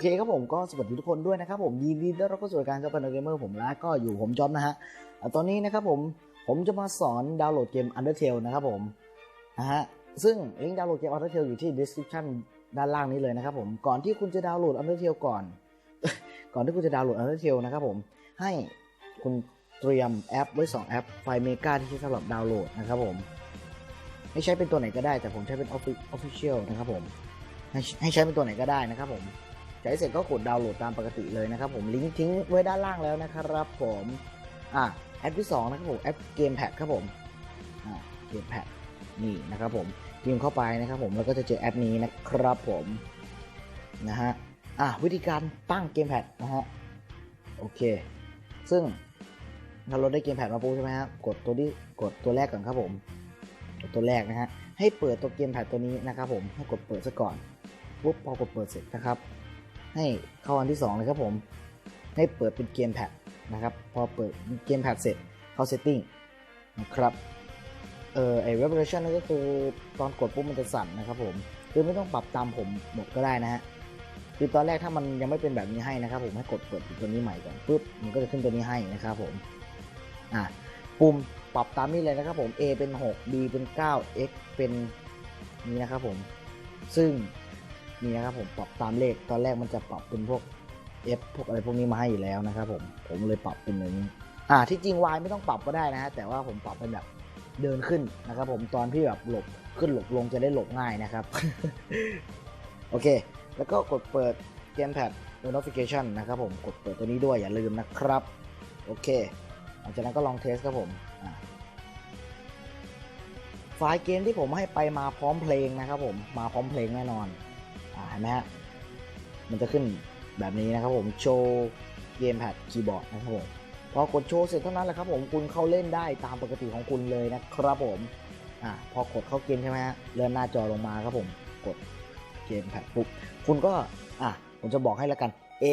เคครับผมก็สวัสดีทุกคนด้วยนะครับผมยินดีต้อนรับเข้าสู่รายการเจ้าปันเกมเมอร์ผมและก็อยู่ผมจอมนะฮะตอนนี้นะครับผมผมจะมาสอนดาวน์โหลดเกม Undertale นะครับผมนะฮะซึ่งลิงก์ดาวน์โหลดเกม Undertale อยู่ที่ description ด้านล่างนี้เลยนะครับผมก่อนที่คุณจะดาวน์โหลด Undertale ก่อน ก่อนที่คุณจะดาวน์โหลด Undertale นะครับผมให้คุณเตรียมแอปไว้ 2 แอปไฟล์เมกาที่ใช้สำหรับดาวน์โหลดนะครับผมให้ใช้เป็นตัวไหนก็ได้แต่ผมใช้เป็น Offi- Official นะครับผมให้ให้ใช้เป็นตัวไหนก็ได้นะครับผม ช้เสร็จก็กดดาวน์โหลดตามปกติเลยนะครับผมลิงก์ทิ้งไว้ด้านล่างแล้วนะครับผมอะแอปที่สองนะครับผมแอปเกมแพดครับผมอ่าเกมแพดนี่นะครับผมพิมพ์เข้าไปนะครับผมแล้วก็จะเจอแอปนี้นะครับผมนะฮะอะวิธีการตั้งเกมแพดนะฮะโอเค ซึ่งถ้าเราได้เกมแพดมาปุ๊บใช่ไหมฮะกดตัวที่กดตัวแรกก่อนครับผมกดตัวแรกนะฮะให้เปิดตัวเกมแพดตัวนี้นะครับผมให้กดเปิดซะก่อนปุ๊บพอกดเปิดเสร็จนะครับ ให้เข้าอันที่ 2 เลยครับผม ให้เปิดเป็นเกมแพดนะครับ พอเปิดเกมแพดเสร็จเข้าเซตติ้งนะครับ เออไอเว b เ r ชันนั่นก็คือตอนกดปุ๊บมันจะสั่นนะครับผม คือไม่ต้องปรับตามผมหมดก็ได้นะฮะ คือตอนแรกถ้ามันยังไม่เป็นแบบนี้ให้นะครับผมให้กดเปิดตัวนี้ใหม่ก่อนปุ๊บมันก็จะขึ้นตัวนี้ให้นะครับผม อะปุ่มปรับตามนี้เลยนะครับผม A เป็น 6 B เป็น 9 X เป็นนี้นะครับผม ซึ่ง นี่นะครับผมปรับตามเลขตอนแรกมันจะปรับเป็นพวก F พวกอะไรพวกนี้มาให้อยู่แล้วนะครับผมผมเลยปรับเป็นอย่างนี้อ่าที่จริง Y ไม่ต้องปรับก็ได้นะฮะแต่ว่าผมปรับเป็นแบบเดินขึ้นนะครับผมตอนที่แบบหลบขึ้นหลบลงจะได้หลบง่ายนะครับ โอเค แล้วก็กดเปิดเกมแพด notification นะครับผมกดเปิดตัวนี้ด้วยอย่าลืมนะครับ โอเคหลังจากนั้นก็ลองเทสครับผมอ่าไฟล์เกมที่ผมให้ไปมาพร้อมเพลงนะครับผมมาพร้อมเพลงแน่นอน ห็นไหมฮะ มันจะขึ้นแบบนี้นะครับผมโชว์เกมแพดคีย์บอร์ดนะครับผมพอกดโชว์เสร็จเท่านั้นแหละครับผมคุณเข้าเล่นได้ตามปกติของคุณเลยนะครับผมอ่าพอกดเข้าเกมใช่ไหมฮะเลื่อนหน้าจอลงมาครับผมกดเกมแพดปุ๊บคุณก็อะผมจะบอกให้แล้วกัน A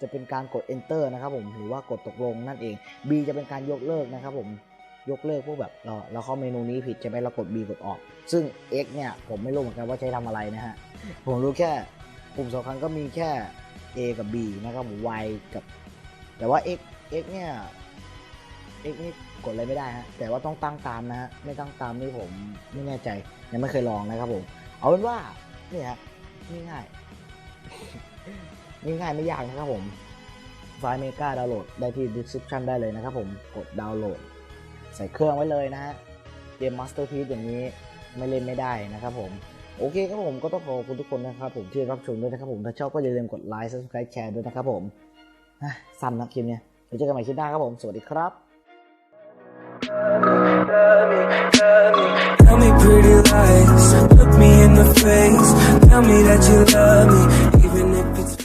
จะเป็นการกด enter นะครับผมหรือว่ากดตกลงนั่นเอง B จะเป็นการยกเลิกนะครับผม ยกเลิกพวกแบบเราเราเข้าเมนูนี้ผิดใช่ไหมเรากด B กดออก ซึ่ง X เนี่ยผมไม่รู้เหมือนกันว่าใช้ทำอะไรนะฮะ ผมรู้แค่ปุ่มสำคัญก็มีแค่ A กับ B นะครับผม Y กับ แต่ว่า X X เนี่ย X นี่กดอะไรไม่ได้ฮะ แต่ว่าต้องตั้งตามนะฮะ ไม่ตั้งตามนี่ผมไม่แน่ใจ ยังไม่เคยลองนะครับผม เอาเป็นว่านี่ฮะง่ายๆง่ายไม่ยากนะครับผมไฟล์เมกาดาวน์โหลดได้ที่ description ได้เลยนะครับผม กดดาวน์โหลด ใส่เครื่องไว้เลยนะฮะเกม Masterpiece อย่างนี้ไม่เล่นไม่ได้นะครับผมโอเคครับผมก็ต้องขอบคุณทุกคนนะครับผมที่รับชมด้วยนะครับผมถ้าชอบก็อย่าลืมกดไลค์ subscribe แชร์ด้วยนะครับผมสั้นนะคลิปเนี้ยเดี๋ยวเจอกันใหม่คลิปหน้าครับผมสวัสดีครับ Tell me pretty lies, look me in the face. Tell me that you love me,